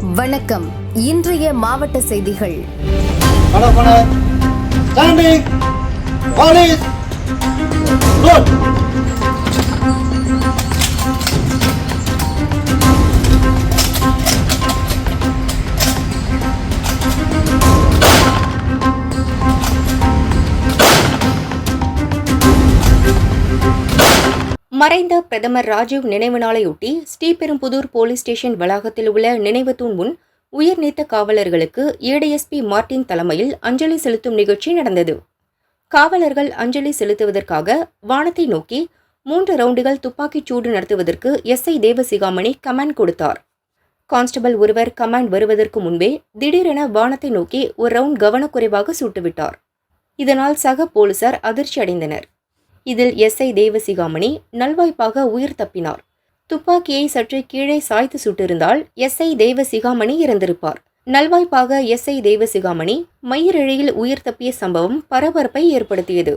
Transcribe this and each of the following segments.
வணக்கம் இன்றைய மாவட்ட செய்திகள் போலீஸ் மறைந்த பிரதமர் ராஜீவ் நினைவு நாளையொட்டி ஸ்ரீபெரும்புதூர் போலீஸ் ஸ்டேஷன் வளாகத்தில் உள்ள நினைவு தூண் முன் உயர்நீத்த காவலர்களுக்கு ஏடிஎஸ்பி மார்ட்டின் தலைமையில் அஞ்சலி செலுத்தும் நிகழ்ச்சி நடந்தது. காவலர்கள் அஞ்சலி செலுத்துவதற்காக வானத்தை நோக்கி மூன்று ரவுண்டுகள் துப்பாக்கிச் சூடு நடத்துவதற்கு எஸ்ஐ தேவசிகாமணி கமாண்ட் கொடுத்தார். கான்ஸ்டபிள் ஒருவர் கமாண்ட் வருவதற்கு முன்பே திடீரென வானத்தை நோக்கி ஒரு ரவுண்ட் கவனக்குறைவாக சுட்டுவிட்டார். இதனால் சக போலீசார் அதிர்ச்சி அடைந்தனர் இதில் எஸ்ஐ தேவசிகாமணி நல்வாய்ப்பாக உயிர் தப்பினார். துப்பாக்கியை சற்று கீழே சாய்த்து சுட்டிருந்தால் எஸ்ஐ தேவசிகாமணி இறந்திருப்பார். நல்வாய்ப்பாக எஸ்ஐ தேவசிகாமணி மயிரிழையில் உயிர் தப்பிய சம்பவம் பரபரப்பை ஏற்படுத்தியது.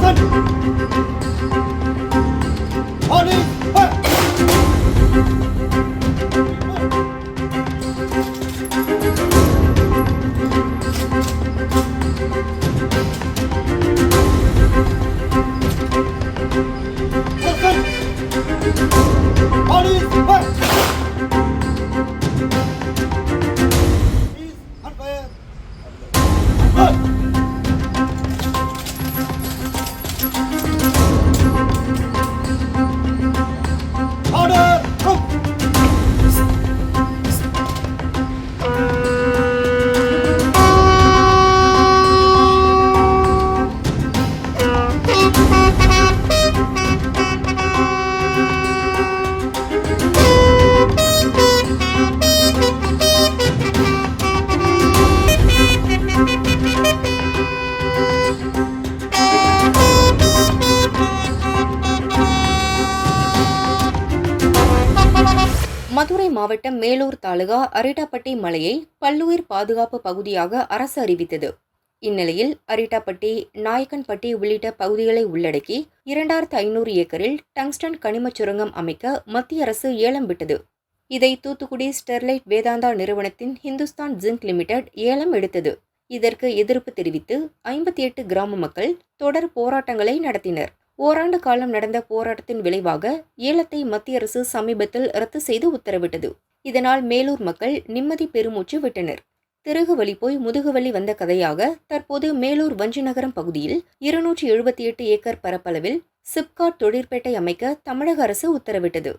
Police Order! மாவட்டம் மேலூர் தாலுகா அரிட்டாப்பட்டி மலையை பல்லுயிர் பாதுகாப்பு பகுதியாக அரசு அறிவித்தது. இந்நிலையில் அரிட்டாப்பட்டி நாயக்கன்பட்டி உள்ளிட்ட பகுதிகளை உள்ளடக்கி இரண்டாயிரத்து ஐநூறு ஏக்கரில் டங்ஸ்டன் கனிமச் சுரங்கம் அமைக்க மத்திய அரசு ஏலம் விட்டது. இதை தூத்துக்குடி ஸ்டெர்லைட் வேதாந்தா நிறுவனத்தின் ஹிந்துஸ்தான் ஜிங்க் லிமிடெட் ஏலம் எடுத்தது. இதற்கு எதிர்ப்பு தெரிவித்து ஐம்பத்தி எட்டு கிராம மக்கள் தொடர் போராட்டங்களை நடத்தினர். ஓராண்டு காலம் நடந்த போராட்டத்தின் விளைவாக ஏலத்தை மத்திய அரசு சமீபத்தில் ரத்து செய்து உத்தரவிட்டது. இதனால் மேலூர் மக்கள் நிம்மதி பெருமூச்சு விட்டனர். திருகு வழி போய் முதுகு வலி வந்த கதையாக தற்போது மேலூர் வஞ்சிநகரம் பகுதியில் இருநூற்றி எழுபத்தி எட்டு ஏக்கர் பரப்பளவில் சிப்காட் தொழிற்பேட்டை அமைக்க தமிழக அரசு உத்தரவிட்டது.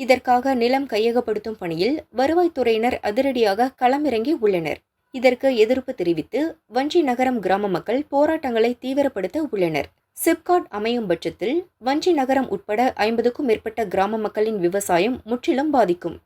இதற்காக நிலம் கையகப்படுத்தும் பணியில் வருவாய்த்துறையினர் அதிரடியாக களமிறங்கி உள்ளனர். இதற்கு எதிர்ப்பு தெரிவித்து வஞ்சி நகரம் கிராம மக்கள் போராட்டங்களை தீவிரப்படுத்த உள்ளனர். சிப்காட் அமையும் பட்சத்தில் வஞ்சி நகரம் உட்பட ஐம்பதுக்கும் மேற்பட்ட கிராம மக்களின் விவசாயம் முற்றிலும் பாதிக்கும்.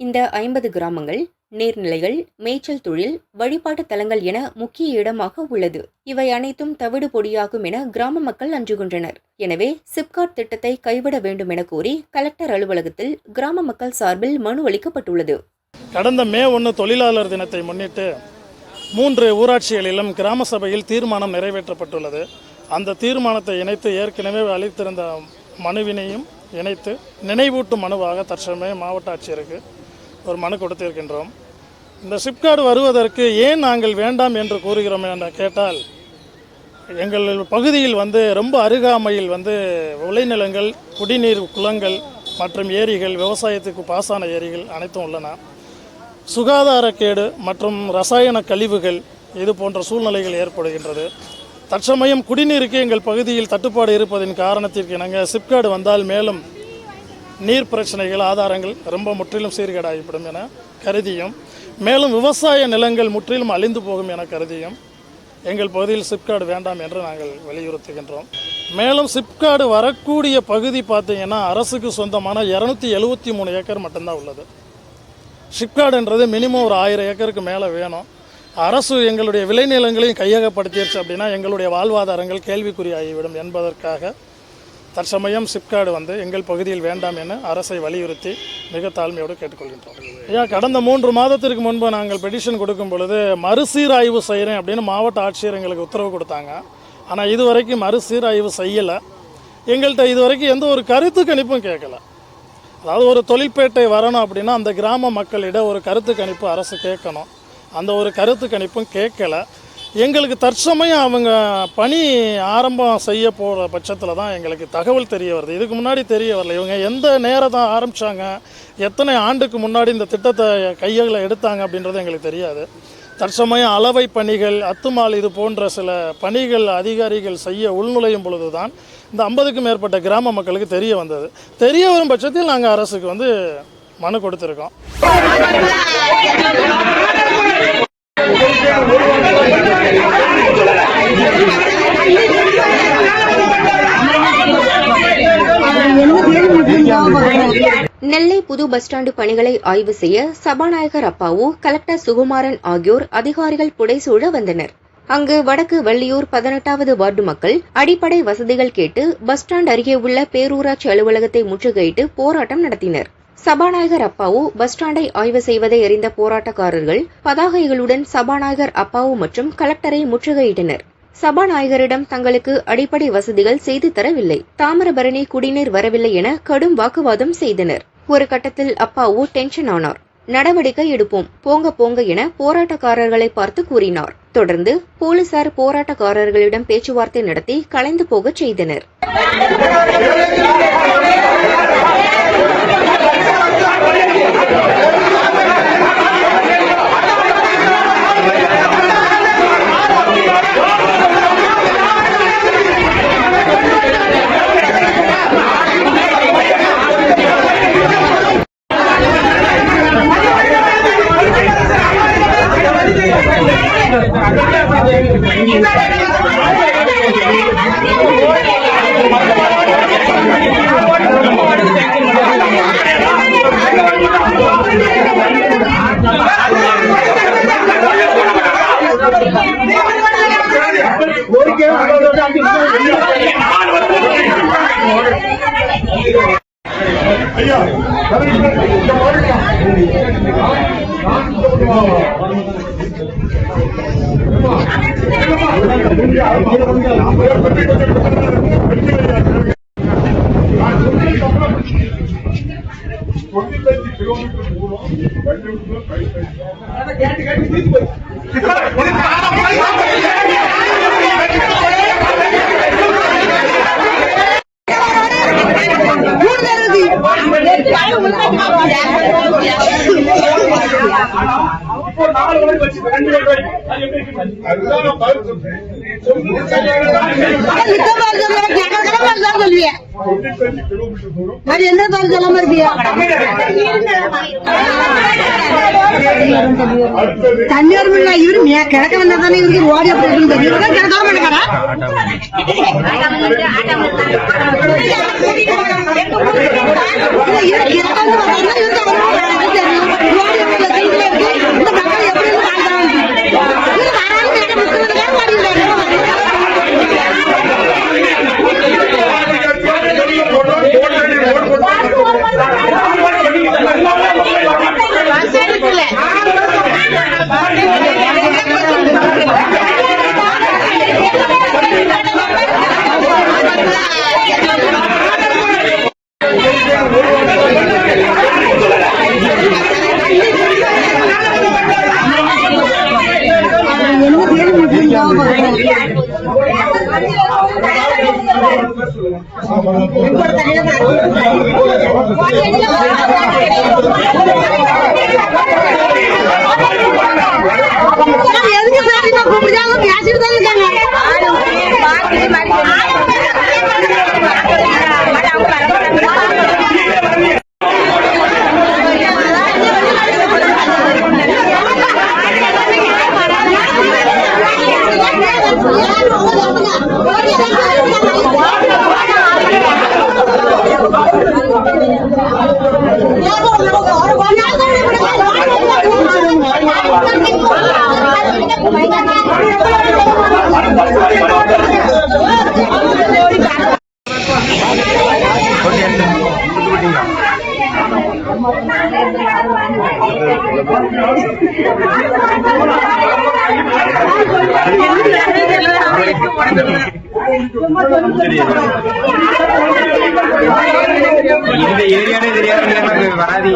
இந்த ஐம்பது கிராமங்கள் நீர்நிலைகள் மேய்ச்சல் தொழில் வழிபாட்டு தலங்கள் என முக்கிய இடமாக உள்ளது. இவை அனைத்தும் தவிடு பொடியாகும் என கிராம மக்கள் அஞ்சுகின்றனர். எனவே சிப்காட் திட்டத்தை கைவிட வேண்டும் என கோரி கலெக்டர் அலுவலகத்தில் கிராம மக்கள் சார்பில் மனு அளிக்கப்பட்டுள்ளது. கடந்த மே ஒன்று தொழிலாளர் தினத்தை முன்னிட்டு மூன்று ஊராட்சிகளிலும் கிராம சபையில் தீர்மானம் நிறைவேற்றப்பட்டுள்ளது. அந்த தீர்மானத்தை இணைத்து ஏற்கனவே அளித்திருந்த மனுவினையும் இணைத்து நினைவூட்டும் மனுவாக தற்சமயம் மாவட்ட ஆட்சியருக்கு ஒரு மனு கொடுத்திருக்கின்றோம். இந்த சிப்கார்டு வருவதற்கு ஏன் நாங்கள் வேண்டாம் என்று கூறுகிறோம் என கேட்டால் எங்கள் பகுதியில் வந்து ரொம்ப அருகாமையில் வந்து விளைநிலங்கள் குடிநீர் குளங்கள் மற்றும் ஏரிகள் விவசாயத்துக்கு பாசான ஏரிகள் அனைத்தும் உள்ளன. சுகாதாரக்கேடு மற்றும் ரசாயன கழிவுகள் இது போன்ற சூழ்நிலைகள் ஏற்படுகின்றது. தற்சமயம் குடிநீருக்கு எங்கள் பகுதியில் தட்டுப்பாடு இருப்பதின் காரணத்திற்கு நாங்கள் சிப்காடு வந்தால் மேலும் நீர் பிரச்சனைகள் ஆதாரங்கள் ரொம்ப முற்றிலும் சீர்கேடாகிவிடும் என கருதியும். மேலும் விவசாய நிலங்கள் முற்றிலும் அழிந்து போகும் என கருதியும். எங்கள் பகுதியில் சிப்காடு வேண்டாம் என்று நாங்கள் வலியுறுத்துகின்றோம். மேலும் சிப்காடு வரக்கூடிய பகுதி பார்த்திங்கன்னா அரசுக்கு சொந்தமான இரநூத்தி எழுபத்தி மூணு ஏக்கர் மட்டும்தான் உள்ளது. சிப்காடுன்றது மினிமம் ஒரு ஆயிரம் ஏக்கருக்கு மேலே வேணும். அரசு எங்களுடைய விளைநிலங்களையும் கையகப்படுத்திடுச்சு அப்படின்னா எங்களுடைய வாழ்வாதாரங்கள் கேள்விக்குறியாகிவிடும் என்பதற்காக தற்சமயம் சிப்காடு வந்து எங்கள் பகுதியில் வேண்டாம் என அரசை வலியுறுத்தி மிக தாழ்மையோடு கேட்டுக்கொள்கின்றோம். ஐயா கடந்த மூன்று மாதத்திற்கு முன்பு நாங்கள் பெட்டிஷன் கொடுக்கும் பொழுது மறுசீராய்வு செய்கிறேன் அப்படின்னு மாவட்ட ஆட்சியர் எங்களுக்கு உத்தரவு கொடுத்தாங்க. ஆனால் இதுவரைக்கும் மறுசீராய்வு செய்யலை. எங்கள்கிட்ட இதுவரைக்கும் எந்த ஒரு கருத்து கணிப்பும் கேட்கல. அதாவது ஒரு தொழிற்பேட்டை வரணும் அப்படின்னா அந்த கிராம மக்களிடம் ஒரு கருத்து கணிப்பு அரசு கேட்கணும். அந்த ஒரு கருத்து கணிப்பும் கேட்கலை. எங்களுக்கு தற்சமயம் அவங்க பணி ஆரம்பம் செய்ய போகிற பட்சத்தில் தான் எங்களுக்கு தகவல் தெரிய வருது. இதுக்கு முன்னாடி தெரிய வரல. இவங்க எந்த நேரம் தான் ஆரம்பித்தாங்க எத்தனை ஆண்டுக்கு முன்னாடி இந்த திட்டத்தை கையில் எடுத்தாங்க அப்படின்றது எங்களுக்கு தெரியாது. தற்சமயம் அளவை பணிகள் அத்துமால் இது போன்ற சில பணிகள் அதிகாரிகள் செய்ய உள்நுழையும் பொழுது தான் இந்த ஐம்பதுக்கும் மேற்பட்ட கிராம மக்களுக்கு தெரிய வந்தது. தெரிய வரும் பட்சத்தில் நாங்கள் அரசுக்கு வந்து மனு கொடுத்துருக்கோம். நெல்லை புது பஸ் ஸ்டாண்டு பணிகளை ஆய்வு செய்ய சபாநாயகர் அப்பாவு கலெக்டர் சுகுமாரன் ஆகியோர் அதிகாரிகள் புடைசூழ வந்தனர். அங்கு வடக்கு வள்ளியூர் பதினெட்டாவது வார்டு மக்கள் அடிப்படை வசதிகள் கேட்டு பஸ் ஸ்டாண்ட் அருகே உள்ள பேரூராட்சி அலுவலகத்தை முற்றுகையிட்டு போராட்டம் நடத்தினர். சபாநாயகர் அப்பாவு பஸ் ஸ்டாண்டை ஆய்வு செய்வதை அறிந்த போராட்டக்காரர்கள் பதாகைகளுடன் சபாநாயகர் அப்பாவு மற்றும் கலெக்டரை முற்றுகையிட்டனர். சபாநாயகரிடம் தங்களுக்கு அடிப்படை வசதிகள் செய்து தரவில்லை. தாமிரபரணி குடிநீர் வரவில்லை என கடும் வாக்குவாதம் செய்தனர். ஒரு கட்டத்தில் அப்பாவு டென்ஷன் ஆனார். நடவடிக்கை எடுப்போம் போங்க போங்க என போராட்டக்காரர்களை பார்த்து கூறினார். தொடர்ந்து போலீசார் போராட்டக்காரர்களிடம் பேச்சுவார்த்தை நடத்தி கலைந்து போகச் செய்தனர். ஐயா இந்த வருஷம் கிலோமீட்டர் தூரம் கேட்டு கேட்டு அது என்ன பால் சொல்லாம இருப்பியா தண்ணீர் இவரு கிழக்க வந்தா தானே இவருக்கு ஓடி அப்படி தெரியும் கிழக்காம இவரு கிழக்காம இவருக்கு ఇంకోటి తయారు இந்த ஏரியானே தெரியாது வராது